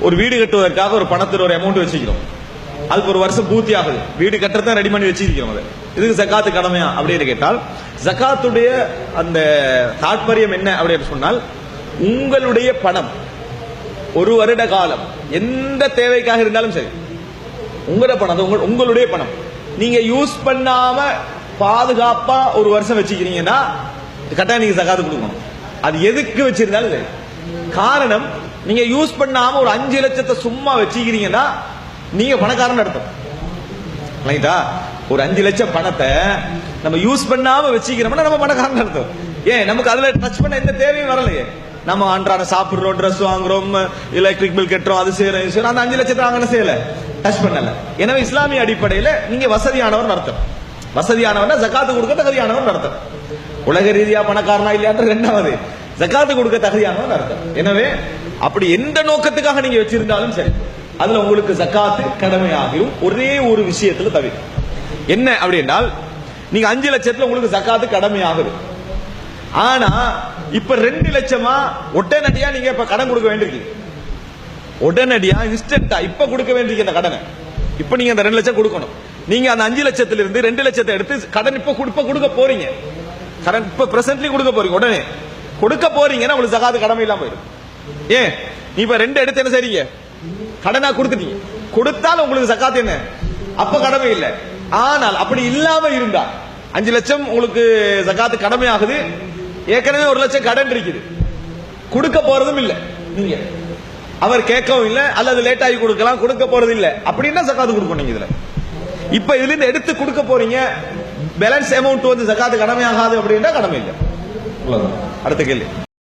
ஒரு வீடு கட்டுவதற்காக ஒரு பணத்தில் ஒரு அமௌண்ட் வச்சுக்கிறோம். அதுக்கு ஒரு வருஷம் பூர்த்தி ஆகுது. வீடு கட்டுறத ரெடி பண்ணி வச்சிருக்கிறோம் அதை. இதுக்கு ஜக்காத்து கடமையா? அப்படின்னு கேட்டால் ஜக்காத்துடைய அந்த தாற்பயம் என்ன அப்படின்னு சொன்னால் உங்களுடைய பணம் ஒரு வருட காலம் எந்த தேவைக்காக இருந்தாலும் சரி உங்களோட பணம் அது உங்களுடைய பணம். நீங்க யூஸ் பண்ணாம பாதுகாப்பா ஒரு வருஷம் வச்சுக்கிறீங்கன்னா கட்டாயம் நீங்க ஜக்காத்து கொடுக்கணும். அது எதுக்கு வச்சிருந்தாலும் சரி. காரணம் நீங்க யூஸ் பண்ணாம ஒரு அஞ்சு லட்சத்தை சும்மா வச்சுக்கிறீங்கன்னா நீங்க பணக்காரன் அர்த்தம். ரைட்டா ஒரு அஞ்சு லட்சம் பணத்தை நம்ம யூஸ் பண்ணாம வச்சுக்கிறோம்னா நம்ம பணக்காரன் அர்த்தம். ஏன்? நமக்கு அதுல டச் பண்ண எந்த தேவையும் வரலையே. நம்ம அன்றாட சாப்பிடுறோம் ட்ரெஸ் வாங்குறோம் எலக்ட்ரிக் பில் கட்டுறோம் அது செய்யறோம் செய்யறோம். அந்த அஞ்சு லட்சத்தை வாங்கின செய்யல? டச் பண்ணல. எனவே இஸ்லாமிய அடிப்படையில நீங்க வசதியானவர் அர்த்தம். வசதியானவர்னா ஜக்காத்து கொடுக்க தகுதியானவர் அர்த்தம். உலக ரீதியா பணக்காரனா இல்லையான்ற ரெண்டாவது. ஜக்காத்து கொடுக்க தகுதியானவன் அர்த்தம். எனவே அப்படி எந்த நோக்கத்துக்காக நீங்க வச்சிருந்தாலும் சரி அதுல உங்களுக்கு ஜக்காத்து கடமையாகும் ஒரே ஒரு விஷயத்துல தவிர என்ன அப்படின்னால் நீங்க அஞ்சு லட்சத்துல உங்களுக்கு ஜக்காத்து கடமையாகுது. ஆனா இப்ப ரெண்டு லட்சமா உடனடியா நீங்க இப்ப கடன் கொடுக்க வேண்டியிருக்கீங்க. உடனடியா இன்ஸ்டன்டா இப்ப கொடுக்க வேண்டிய அந்த கடனை. இப்ப நீங்க அந்த ரெண்டு லட்சம் கொடுக்கணும். நீங்க அந்த அஞ்சு லட்சத்துல இருந்து ரெண்டு லட்சத்தை எடுத்து கடன் இப்ப கொடுப்ப கொடுக்க போறீங்க. கடன் இப்ப பிரசன்ட்லி கொடுக்க போறீங்க உடனே. கொடுக்க போறீங்கன்னா உங்களுக்கு ஜகாத்து கடமை இல்லாம போயிடும். ஏன் இப்ப ரெண்டு எடுத்து என்ன செய்றீங்க? கடனா கொடுத்துட்டீங்க. கொடுத்தாலும் உங்களுக்கு சக்காத்து என்ன? அப்ப கடமை இல்லை. ஆனால் அப்படி இல்லாம இருந்தா அஞ்சு லட்சம் உங்களுக்கு சக்காத்து கடமை ஆகுது. ஏற்கனவே ஒரு லட்சம் கடன் இருக்குது. கொடுக்க போறதும் இல்லை. நீங்க. அவர் கேட்கவும் இல்ல அல்லது லேட் ஆகி கொடுக்கலாம் கொடுக்க போறது இல்ல. அப்படின்னா சக்காத்து கொடுக்கணும் நீங்க இதுல? இப்ப இதுல இருந்து எடுத்து கொடுக்க போறீங்க. பேலன்ஸ் அமௌண்ட் வந்து ஜகாத்து கடமையாகாது அப்படின்னா கடமை இல்லை. அடுத்த கேள்வி.